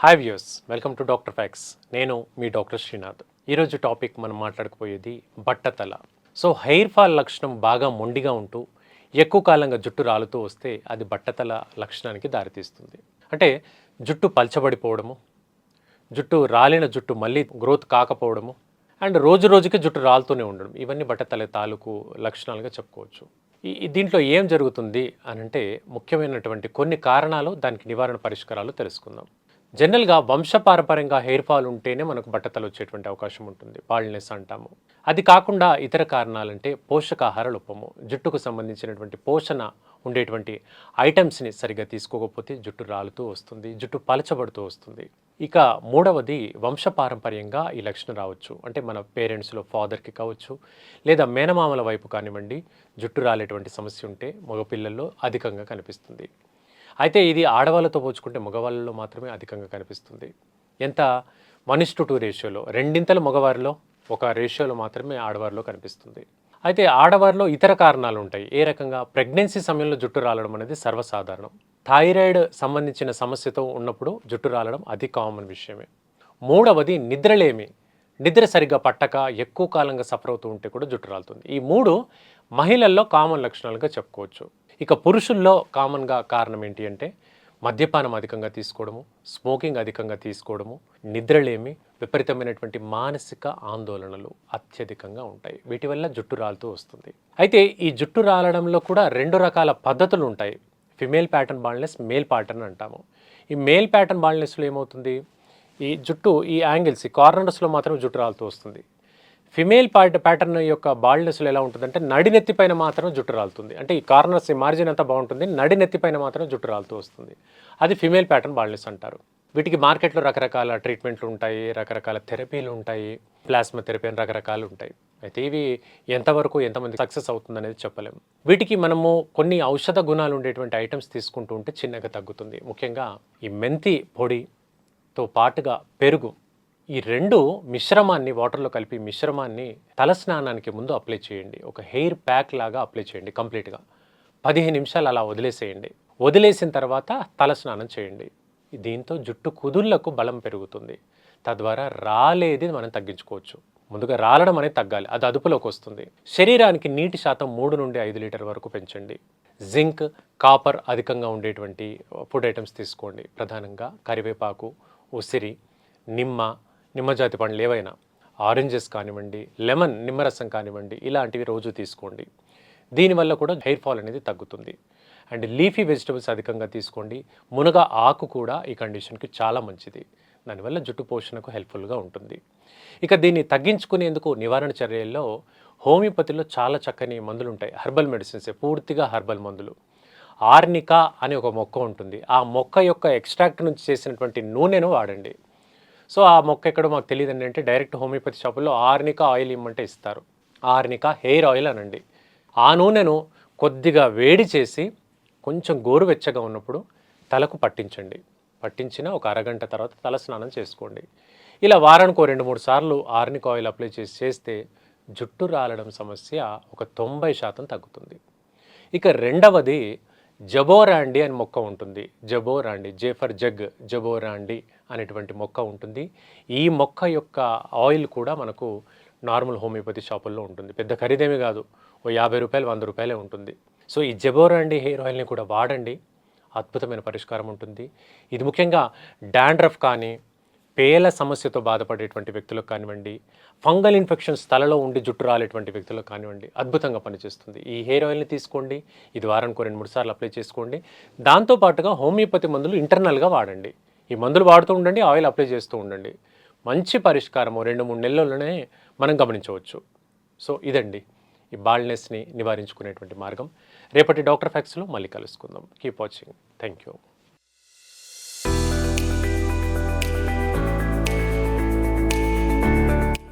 Hi views welcome to doctor facts నేను మీ doctor Srinath ఈరోజు టాపిక్ మనం మాట్లాడుకుపోయేది బట్టతల. సో హెయిర్ ఫాల్ లక్షణం బాగా మొండిగా ఉంటూ ఎక్కువ కాలంగా జుట్టు రాలుతూ వస్తే అది బట్టతల లక్షణానికి దారితీస్తుంది. అంటే జుట్టు పల్చబడిపోవడము జుట్టు రాలిన జుట్టు మళ్ళీ గ్రోత్ కాకపోవడము అండ్ రోజు రోజుకి జుట్టు రాలుతూనే ఉండడం. ఇవన్నీ బట్టతల తాలూకు లక్షణాలుగా చెప్పుకోవచ్చు. ఈ దీంట్లో ఏం జరుగుతుంది అని అంటే ముఖ్యమైనటువంటి కొన్ని కారణాలు దానికి నివారణ పరిష్కారాలు తెలుసుకుందాం. జనరల్గా వంశపారపరంగా హెయిర్ ఫాల్ ఉంటేనే మనకు బట్టతలు వచ్చేటువంటి అవకాశం ఉంటుంది. బాల్నెస్ అంటాము. అది కాకుండా ఇతర కారణాలంటే పోషకాహార లోపము. జుట్టుకు సంబంధించినటువంటి పోషణ ఉండేటువంటి ఐటమ్స్ని సరిగ్గా తీసుకోకపోతే జుట్టు రాలుతూ వస్తుంది జుట్టు పలచబడుతూ వస్తుంది. ఇక మూడవది వంశపారంపర్యంగా ఈ లక్షణం రావచ్చు. అంటే మన పేరెంట్స్లో ఫాదర్కి కావచ్చు లేదా మేనమామల వైపు కానివ్వండి జుట్టు రాలేటువంటి సమస్య ఉంటే మగపిల్లల్లో అధికంగా కనిపిస్తుంది. అయితే ఇది ఆడవాళ్ళతో పోల్చుకుంటే మగవాళ్ళలో మాత్రమే అధికంగా కనిపిస్తుంది. ఎంత? వన్ టు టూ రేషియోలో. రెండింతల మగవారిలో ఒక రేషియోలో మాత్రమే ఆడవారిలో కనిపిస్తుంది. అయితే ఆడవారిలో ఇతర కారణాలు ఉంటాయి. ఏ రకంగా? ప్రెగ్నెన్సీ సమయంలో జుట్టు రాలడం అనేది సర్వసాధారణం. థైరాయిడ్ సంబంధించిన సమస్యతో ఉన్నప్పుడు జుట్టు రాలడం అతి కామన్ విషయమే. మూడవది నిద్రలేమి. నిద్ర సరిగ్గా పట్టక ఎక్కువ కాలంగా సఫర్ అవుతూ ఉంటే కూడా జుట్టు రాలుతుంది. ఈ మూడు మహిళల్లో కామన్ లక్షణాలుగా చెప్పుకోవచ్చు. ఇక పురుషుల్లో కామన్గా కారణం ఏంటి అంటే మద్యపానం అధికంగా తీసుకోవడము స్మోకింగ్ అధికంగా తీసుకోవడము నిద్రలేమి విపరీతమైనటువంటి మానసిక ఆందోళనలు అత్యధికంగా ఉంటాయి. వీటి వల్ల జుట్టు రాలుతూ వస్తుంది. అయితే ఈ జుట్టు రాలడంలో కూడా రెండు రకాల పద్ధతులు ఉంటాయి. Female pattern baldness male pattern అంటాము. ఈ మేల్ ప్యాటర్న్ బాల్నెస్లో ఏమవుతుంది? ఈ జుట్టు ఈ యాంగిల్స్ ఈ కార్నర్స్లో మాత్రం జుట్టు రాలుతూ వస్తుంది. ఫిమేల్ పార్ట్ ప్యాటర్న్ యొక్క బాల్నెస్లో ఎలా ఉంటుందంటే నడినెత్తి పైన మాత్రం జుట్టు రాలుతుంది. అంటే ఈ కార్నర్స్ ఈ మార్జిన్ అంతా బాగుంటుంది. నడినెత్తి పైన మాత్రం జుట్టు రాలుతూ వస్తుంది. అది ఫిమేల్ ప్యాటర్న్ బాల్నెస్ అంటారు. వీటికి మార్కెట్లో రకరకాల ట్రీట్మెంట్లు ఉంటాయి రకరకాల థెరపీలు ఉంటాయి ప్లాస్మా థెరపీ అని రకరకాలు ఉంటాయి. అయితే ఇవి ఎంతవరకు ఎంతమంది సక్సెస్ అవుతుంది అనేది చెప్పలేము. వీటికి మనము కొన్ని ఔషధ గుణాలు ఉండేటువంటి ఐటమ్స్ తీసుకుంటూ ఉంటే చిన్నగా తగ్గుతుంది. ముఖ్యంగా ఈ మెంతి పొడితో పాటుగా పెరుగు ఈ రెండు మిశ్రమాన్ని వాటర్లో కలిపి మిశ్రమాన్ని తలస్నానానికి ముందు అప్లై చేయండి. ఒక హెయిర్ ప్యాక్ లాగా అప్లై చేయండి కంప్లీట్గా. పదిహేను నిమిషాలు అలా వదిలేసేయండి. వదిలేసిన తర్వాత తల స్నానం చేయండి. దీంతో జుట్టు కుదుళ్ళకు బలం పెరుగుతుంది. తద్వారా రాలేది మనం తగ్గించుకోవచ్చు. ముందుగా రాలడం అనేది తగ్గాలి. అది అదుపులోకి వస్తుంది. శరీరానికి నీటి శాతం మూడు నుండి ఐదు లీటర్ వరకు పెంచండి. జింక్ కాపర్ అధికంగా ఉండేటువంటి ఫుడ్ ఐటమ్స్ తీసుకోండి. ప్రధానంగా కరివేపాకు ఉసిరి నిమ్మ నిమ్మజాతి పండ్లు ఏవైనా ఆరెంజెస్ కానివ్వండి లెమన్ నిమ్మరసం కానివ్వండి ఇలాంటివి రోజు తీసుకోండి. దీనివల్ల కూడా హెయిర్ ఫాల్ అనేది తగ్గుతుంది. అండ్ లీఫీ వెజిటబుల్స్ అధికంగా తీసుకోండి. మునగ ఆకు కూడా ఈ కండిషన్కి చాలా మంచిది. దానివల్ల జుట్టు పోషణకు హెల్ప్ఫుల్గా ఉంటుంది. ఇక దీన్ని తగ్గించుకునేందుకు నివారణ చర్యల్లో హోమియోపతిలో చాలా చక్కని మందులు ఉంటాయి. హెర్బల్ మెడిసిన్సే పూర్తిగా హర్బల్ మందులు. ఆర్నికా అనే ఒక మొక్క ఉంటుంది. ఆ మొక్క యొక్క ఎక్స్ట్రాక్ట్ నుంచి చేసినటువంటి నూనెను వాడండి. సో ఆ మొక్క ఎక్కడో మాకు తెలియదు అంటే డైరెక్ట్ హోమియోపతి షాపుల్లో ఆర్నికా ఆయిల్ ఇమ్మంటే ఇస్తారు. ఆర్నికా హెయిర్ ఆయిల్ అనండి. ఆ నూనెను కొద్దిగా వేడి చేసి కొంచెం గోరువెచ్చగా ఉన్నప్పుడు తలకు పట్టించండి. పట్టించిన ఒక అరగంట తర్వాత తల స్నానం చేసుకోండి. ఇలా వారానికి రెండు మూడు సార్లు ఆర్నిక్ ఆయిల్ అప్లై చేసి చేస్తే జుట్టు రాలడం సమస్య ఒక తొంభై శాతం తగ్గుతుంది. ఇక రెండవది జబోరాండి అని మొక్క ఉంటుంది. జబోరాండి జే ఫర్ జగ్ జబోరాండి అనేటువంటి మొక్క ఉంటుంది. ఈ మొక్క యొక్క ఆయిల్ కూడా మనకు నార్మల్ హోమియోపతి షాపుల్లో ఉంటుంది. పెద్ద ఖరీదేమీ కాదు. ఓ యాభై రూపాయలు వంద రూపాయలే ఉంటుంది. సో ఈ జబోరాండి హెయిర్ ఆయిల్ని కూడా వాడండి. అద్భుతమైన పరిష్కారం ఉంటుంది. ఇది ముఖ్యంగా డాండ్రఫ్ కానీ పేల సమస్యతో బాధపడేటువంటి వ్యక్తులకు కానివ్వండి ఫంగల్ ఇన్ఫెక్షన్స్ తలలో ఉండి జుట్టు రాలేటువంటి వ్యక్తులకు కానివ్వండి అద్భుతంగా పనిచేస్తుంది. ఈ హెయిర్ ఆయిల్ని తీసుకోండి ఇది వారానికి రెండు మూడు సార్లు అప్లై చేసుకోండి. దాంతోపాటుగా హోమియోపతి మందులు ఇంటర్నల్గా వాడండి. ఈ మందులు వాడుతూ ఉండండి ఆయిల్ అప్లై చేస్తూ ఉండండి. మంచి పరిష్కారము రెండు మూడు నెలల్లోనే మనం గమనించవచ్చు. సో ఇదండి ఈ బాల్నెస్ని నివారించుకునేటువంటి మార్గం. రేపటి డాక్టర్ ఫ్యాక్స్లో మళ్ళీ కలుసుకుందాం. Keep watching. Thank you